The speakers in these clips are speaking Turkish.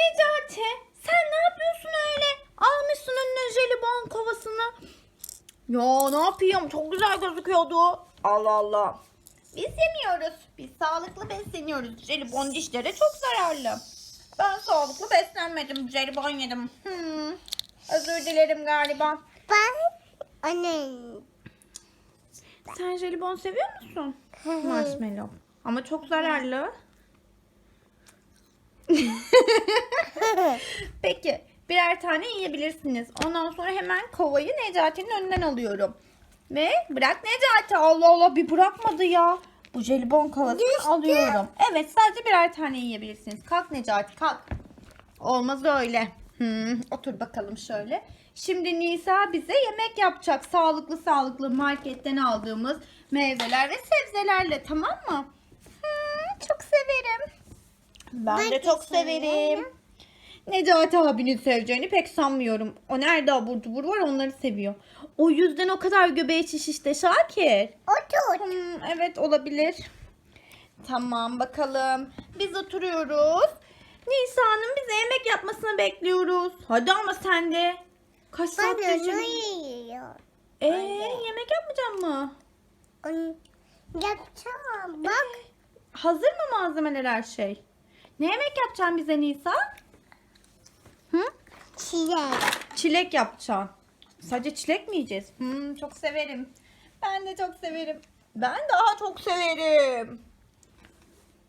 Necati sen ne yapıyorsun öyle? Almışsın önüne jelibon kovasını. Ya ne yapayım çok güzel gözüküyordu. Allah Allah. Biz yemiyoruz. Biz sağlıklı besleniyoruz. Jelibon dişlere çok zararlı. Ben sağlıklı beslenmedim. Jelibon yedim. Hmm. Özür dilerim galiba. Ben anne. Sen jelibon seviyor musun? Marshmallow. Ama çok zararlı. Peki birer tane yiyebilirsiniz. Ondan sonra hemen kovayı Necati'nin önünden alıyorum. Ve bırak Necati. Allah Allah bir bırakmadı ya. Bu jelibon kovasını Düştü. alıyorum. Evet sadece birer tane yiyebilirsiniz. Kalk Necati kalk. Olmaz öyle. Hmm, otur bakalım şöyle. Şimdi Nisa bize yemek yapacak. Sağlıklı sağlıklı marketten aldığımız meyveler ve sebzelerle tamam mı? Hmm, çok severim. Ben, Ben de çok severim. Necati abinin seveceğini pek sanmıyorum. O nerede abur cubur var onları seviyor. O yüzden o kadar göbeği şişişte Şakir. Otur. Hmm, evet olabilir. Tamam bakalım. Biz oturuyoruz. Nisa'nın bize yemek yapmasını bekliyoruz. Hadi ama sen de. Kaç şimdi- yiyor. Ee, yemek yapmayacak mı? Yapacağım. Bak. Hazır mı malzemeler her şey? Ne yemek yapacaksın bize Nisa? Hı? Çilek. Çilek yapacaksın. Sadece çilek mi yiyeceğiz? Hmm, çok severim. Ben de çok severim. Ben daha çok severim.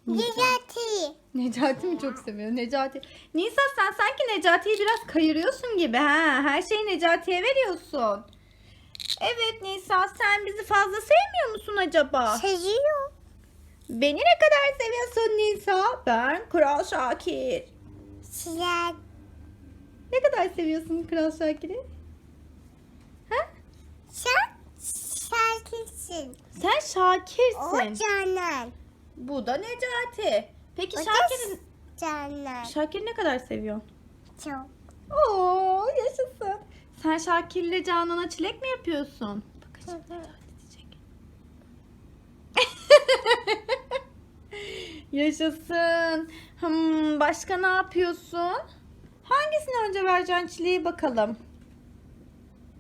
Necati. Necati mi çok seviyor? Necati. Nisa sen sanki Necati'yi biraz kayırıyorsun gibi ha. Her şeyi Necati'ye veriyorsun. Evet Nisa sen bizi fazla sevmiyor musun acaba? Seviyor. Beni ne kadar seviyorsun Nisa? Ben Kral Şakir. Çilek. Ne kadar seviyorsun Kral Şakir'i? Ha? Sen şarkısın. Sen O Şakir'sin. canan. Bu da Necati. Peki O da Şakir'in canan. Şakir ne kadar seviyorsun? Çok. Oo yaşasın. Sen Şakir'le Canan'a çilek mi yapıyorsun? Bakacağım Necati diyecek. Yaşasın. Hmm, başka ne yapıyorsun? Hangisini önce vereceksin çileği bakalım.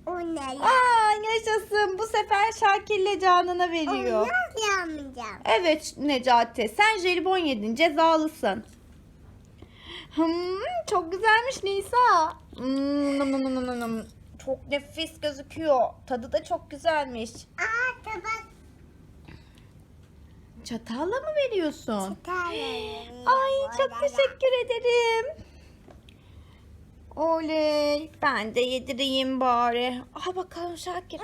O ne? Aa yaşasın. Bu sefer Şakir'le Canan'a veriyor. Onlar yapmayacağım. Evet Necati sen jelibon yedin cezalısın. Hmm, çok güzelmiş Nisa. Hmm, nım nım nım nım. Çok nefis gözüküyor. Tadı da çok güzelmiş. Aa tabak. Çatalla mı veriyorsun? Tarlayı. Ay çok teşekkür ederim. Oley. Ben de yedireyim bari. Aha bakalım Şakir.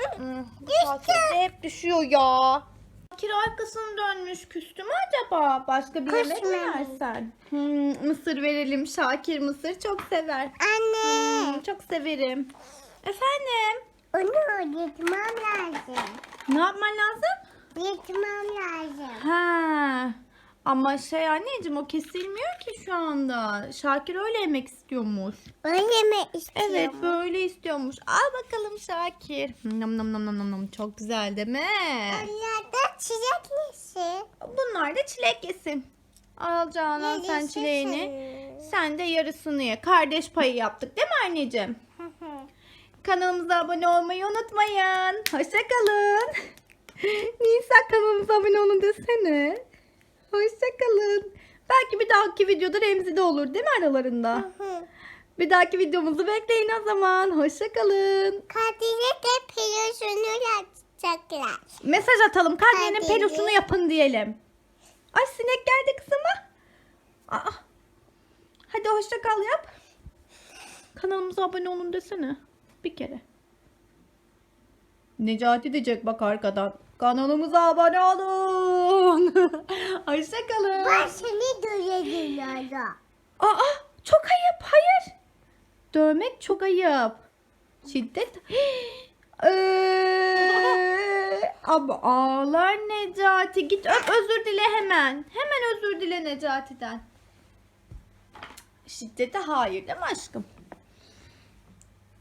Bu Şakir de hep düşüyor ya. Şakir arkasını dönmüş. Küstü mü acaba? Başka bir yemek mi Küsmemiş. yersen? Hmm, mısır verelim. Şakir mısır çok sever. Anne. Hmm, çok severim. Efendim? Onu yutmam lazım. Ne yapman lazım? Yutmam lazım. Ha. Ama şey anneciğim o kesilmiyor ki şu anda. Şakir öyle yemek istiyormuş. Öyle mi istiyorum? Evet böyle istiyormuş. Al bakalım Şakir. Nam nam nam nam nam nam. Çok güzel değil mi? Onlar da çilek nesi? Bunlar da çilek yesin. Al Canan sen çileğini. senin? Sen de yarısını ye. Kardeş payı yaptık değil mi anneciğim? Kanalımıza abone olmayı unutmayın. Hoşçakalın. Nisa kanalımıza abone olun desene. Hoşçakalın. Belki bir dahaki videoda Remzi de olur değil mi aralarında? Bir dahaki videomuzu bekleyin o zaman. Hoşçakalın. Kadine de peluşunu yapacaklar. Mesaj atalım. Karnenin Hadi. peluşunu yapın diyelim. Ay sinek geldi kızıma. Aa. Hadi hoşça kal yap. Kanalımıza abone olun desene. Bir kere. Necati diyecek bak arkadan. Kanalımıza abone olun. hoşça kalın. Ben seni duyuyorum. Aa çok ayıp. Hayır. Dövmek çok ayıp. Şiddet. Ee, Ama ağlar Necati. Git öp özür dile hemen. Hemen özür dile Necati'den. Şiddete hayır değil mi aşkım?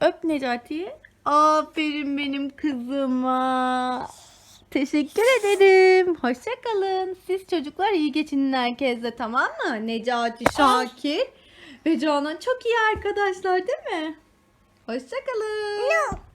Öp Necati'yi. Aferin benim kızıma. Teşekkür ederim. Hoşçakalın. Siz çocuklar iyi geçinin herkesle tamam mı? Necati, Şakir ve Canan çok iyi arkadaşlar değil mi? Hoşçakalın. No.